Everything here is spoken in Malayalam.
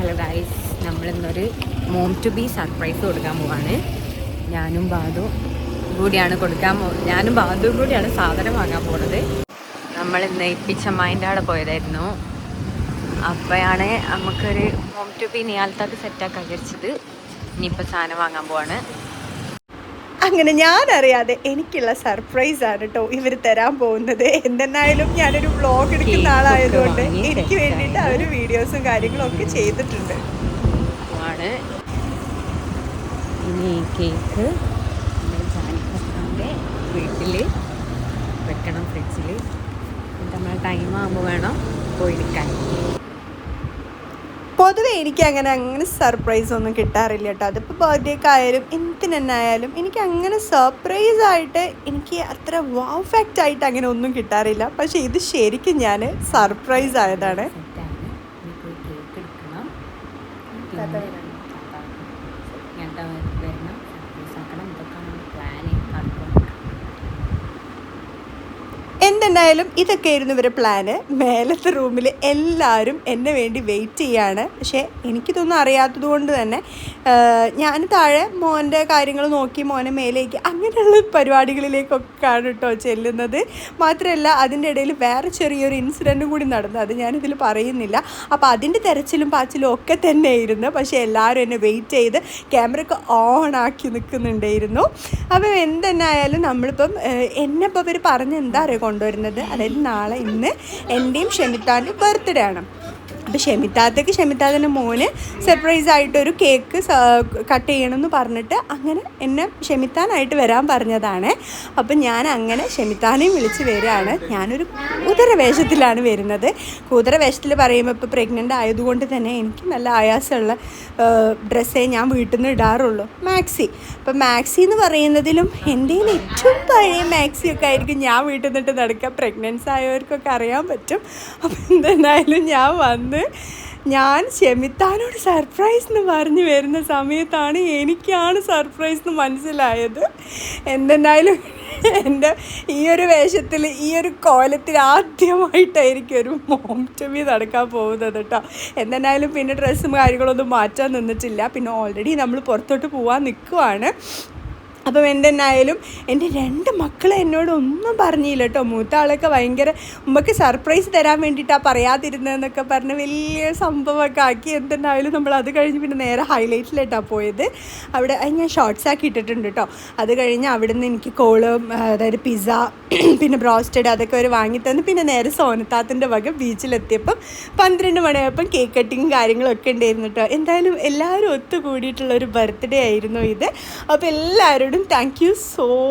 ഹലോ ഗായ്സ് നമ്മളിന്നൊരു മോം ടു ബി സർപ്രൈസ് കൊടുക്കാൻ പോവാണ്. ഞാനും ബാദു കൂടിയാണ് കൊടുക്കാൻ പോ ഞാനും ബാദുവും കൂടിയാണ് സാധനം വാങ്ങാൻ പോണത്. നമ്മൾ ഇന്ന് ഇപ്പിച്ചമ്മായിന്റെ അവിടെ പോയതായിരുന്നു. അപ്പോഴാണ് നമുക്കൊരു മോം ടു ബി നിയാൽത്താക്ക് സെറ്റാക്കാൻ വിചാരിച്ചത്. ഇനിയിപ്പോൾ സാധനം വാങ്ങാൻ പോവാണ്. അങ്ങനെ ഞാൻ അറിയാതെ എനിക്കുള്ള സർപ്രൈസ് ആണ് കേട്ടോ ഇവർ തരാൻ പോകുന്നത്. എന്തെന്നായാലും ഞാനൊരു വ്ളോഗ് എടുക്കുന്ന ആളായതുകൊണ്ട് എനിക്ക് വേണ്ടിയിട്ട് അവർ വീഡിയോസും കാര്യങ്ങളും ഒക്കെ ചെയ്തിട്ടുണ്ട്. ആണ്. ഇനി കേക്ക് വീട്ടിൽ വെക്കണം ഫ്രിഡ്ജിൽ നമ്മൾ ടൈം ആകുമ്പോൾ വേണം പോയി പോയിരിക്കാൻ പൊതുവെ എനിക്ക് അങ്ങനെ അങ്ങനെ സർപ്രൈസ് ഒന്നും കിട്ടാറില്ല കേട്ടോ. അതിപ്പോൾ ബർത്ത്ഡേക്ക് ആയാലും എന്തിനെന്നായാലും എനിക്ക് അങ്ങനെ സർപ്രൈസ് ആയിട്ട് എനിക്ക് അത്ര വാവ് ഫാക്റ്റ് ആയിട്ട് അങ്ങനെ ഒന്നും കിട്ടാറില്ല. പക്ഷേ ഇത് ശരിക്കും ഞാൻ സർപ്രൈസ് ആയതാണ്. ഞാട്ടാ വരണം സർപ്രൈസ് ആക്കണം ഇതൊക്കെയാണ് പ്ലാന് കറക്റ്റ് എന്തുണ്ടായാലും ഇതൊക്കെയായിരുന്നു ഇവരുടെ പ്ലാന് മേലത്തെ റൂമിൽ എല്ലാവരും എന്നെ വേണ്ടി വെയിറ്റ് ചെയ്യാണ്. പക്ഷേ എനിക്കിതൊന്നും അറിയാത്തത് കൊണ്ട് തന്നെ ഞാൻ താഴെ മോന്റെ കാര്യങ്ങൾ നോക്കി മോനെ മേലേക്ക് അങ്ങനെയുള്ള പരിപാടികളിലേക്കൊക്കെയാണ് കേട്ടോ ചെല്ലുന്നത്. മാത്രമല്ല അതിന്റെ ഇടയിൽ വേറെ ചെറിയൊരു ഇൻസിഡന്റും കൂടി നടന്നു. അത് ഞാനിതിൽ പറയുന്നില്ല. അപ്പോൾ അതിന്റെ തിരച്ചിലും പാച്ചിലും ഒക്കെ തന്നെ ഇരുന്നു പക്ഷേ എല്ലാവരും എന്നെ വെയിറ്റ് ചെയ്ത് ക്യാമറ ഒക്കെ ഓൺ ആക്കി നിൽക്കുന്നുണ്ടായിരുന്നു. അപ്പോൾ എന്തെന്നായാലും നമ്മളിപ്പം എന്നെ ഇപ്പോൾ ഇവർ പറഞ്ഞ് എന്താ അറിയുക കൊണ്ടുവരുന്നത് അതായത് നാളെ ഇന്ന് എന്റെയും ഷെമിത്താന്റെ ബർത്ത്ഡേ ആണ്. അപ്പോൾ ഷെമിത്താത്തക്ക് ഷെമിത്താത്തിന്റെ മോന് സർപ്രൈസ് ആയിട്ടൊരു കേക്ക് കട്ട് ചെയ്യണമെന്ന് പറഞ്ഞിട്ട് അങ്ങനെ എന്നെ ഷെമിത്താനായിട്ട് വരാൻ പറഞ്ഞതാണ്. അപ്പം ഞാൻ അങ്ങനെ ഷെമിത്താനെയും വിളിച്ച് വരികയാണ്. ഞാനൊരു കുതിര വേഷത്തിലാണ് വരുന്നത്. കുതിര വേഷത്തിൽ പറയുമ്പോൾ ഇപ്പോൾ പ്രഗ്നന്റ് ആയതുകൊണ്ട് തന്നെ എനിക്ക് നല്ല ആയാസമുള്ള ഡ്രസ്സേ ഞാൻ വീട്ടിൽ നിന്ന് ഇടാറുള്ളൂ. മാക്സി അപ്പം മാക്സി എന്ന് പറയുന്നതിലും എന്റെ ഏറ്റവും പഴയ മാക്സിയൊക്കെ ആയിരിക്കും ഞാൻ വീട്ടിൽ നിന്നിട്ട് നടക്കുക. പ്രഗ്നൻസ് ആയവർക്കൊക്കെ അറിയാൻ പറ്റും. അപ്പം എന്തായാലും ഞാൻ വന്ന് ഞാൻ ഷെമിത്താനോട് സർപ്രൈസ് എന്ന് പറഞ്ഞു വരുന്ന സമയത്താണ് എനിക്കാണ് സർപ്രൈസ് എന്ന് മനസ്സിലായത്. എന്തെന്നായാലും എന്റെ ഈ ഒരു വേഷത്തിൽ ഈ ഒരു കോലത്തിൽ ആദ്യമായിട്ടായിരിക്കും ഒരു മോം ടമി നടക്കാൻ പോകുന്നത് കേട്ടോ. എന്തെന്നായാലും പിന്നെ ഡ്രസ്സും കാര്യങ്ങളൊന്നും മാറ്റാൻ നിന്നിട്ടില്ല. പിന്നെ ഓൾറെഡി നമ്മൾ പുറത്തോട്ട് പോകാൻ നിൽക്കുവാണ്. അപ്പം എന്റെ എന്നായാലും എന്റെ രണ്ട് മക്കളെ എന്നോട് ഒന്നും പറഞ്ഞില്ല കേട്ടോ. മൂത്ത ആളൊക്കെ ഭയങ്കര ഉമ്മക്ക് സർപ്രൈസ് തരാൻ വേണ്ടിയിട്ടാണ് പറയാതിരുന്നതെന്നൊക്കെ പറഞ്ഞ് വലിയ സംഭവമൊക്കെ ആക്കി. എന്തെന്നായാലും നമ്മൾ അത് കഴിഞ്ഞ് പിന്നെ നേരെ ഹൈലൈറ്റിലായിട്ടാണ് പോയത്. അവിടെ അത് ഞാൻ ഷോർട്സ് ആക്കി ഇട്ടിട്ടുണ്ട് കേട്ടോ. അത് കഴിഞ്ഞ് അവിടെ നിന്ന് എനിക്ക് കോൾ അതായത് പിസ്സ പിന്നെ ബ്രോസ്റ്റഡ് അതൊക്കെ അവർ വാങ്ങിത്തന്ന് പിന്നെ നേരെ സോനത്താത്തിന്റെ വക ബീച്ചിലെത്തിയപ്പം പന്ത്രണ്ട് മണിയായപ്പം കേക്ക് കട്ടിങ്ങും കാര്യങ്ങളൊക്കെ ഉണ്ടായിരുന്നു കേട്ടോ. എന്തായാലും എല്ലാവരും ഒത്തുകൂടിയിട്ടുള്ള ഒരു ബർത്ത്ഡേ ആയിരുന്നു ഇത്. അപ്പോൾ എല്ലാവരോടും Thank you so much.